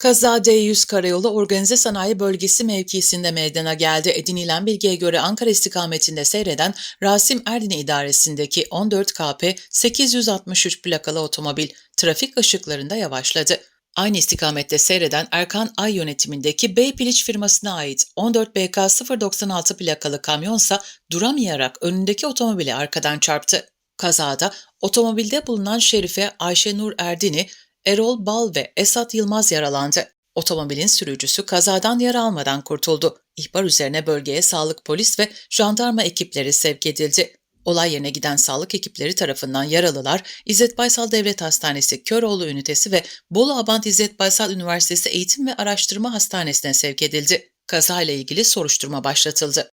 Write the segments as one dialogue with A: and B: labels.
A: Kaza D100 Karayolu Organize Sanayi Bölgesi mevkisinde meydana geldi. Edinilen bilgiye göre Ankara istikametinde seyreden Rasim Erdin idaresindeki 14 KP 863 plakalı otomobil trafik ışıklarında yavaşladı. Aynı istikamette seyreden Erkan Ay yönetimindeki Bey Piliç firmasına ait 14 BK 096 plakalı kamyonsa duramayarak önündeki otomobili arkadan çarptı. Kazada otomobilde bulunan Şerife Ayşenur Erdin'i Erol Bal ve Esat Yılmaz yaralandı. Otomobilin sürücüsü kazadan yara almadan kurtuldu. İhbar üzerine bölgeye sağlık polis ve jandarma ekipleri sevk edildi. Olay yerine giden sağlık ekipleri tarafından yaralılar İzzet Baysal Devlet Hastanesi Köroğlu Ünitesi ve Bolu Abant İzzet Baysal Üniversitesi Eğitim ve Araştırma Hastanesi'ne sevk edildi. Kazayla ilgili soruşturma başlatıldı.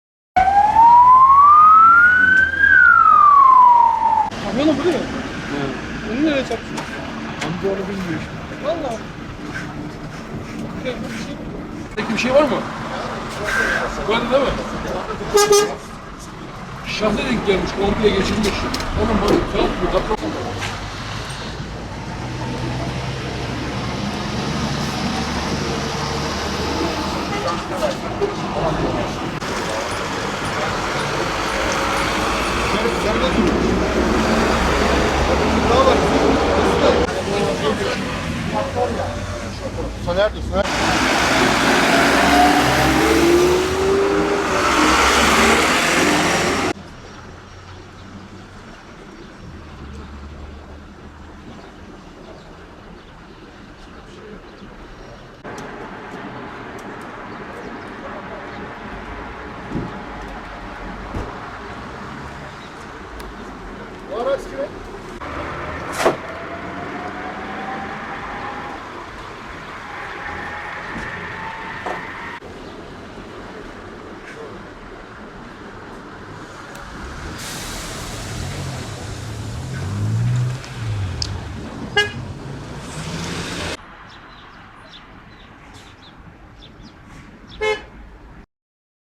B: Kamyonu bu değil mi? Onu nereye çarptın?
C: Amca onu bilmiyor işte.
B: Valla.
C: Peki bir şey var mı? Var değil mi? Şahsa denk gelmiş, komple geçirmiş. Onun bana kağıt bu kapı.
B: Soner de neredesin? Ha? Bu araç kimin?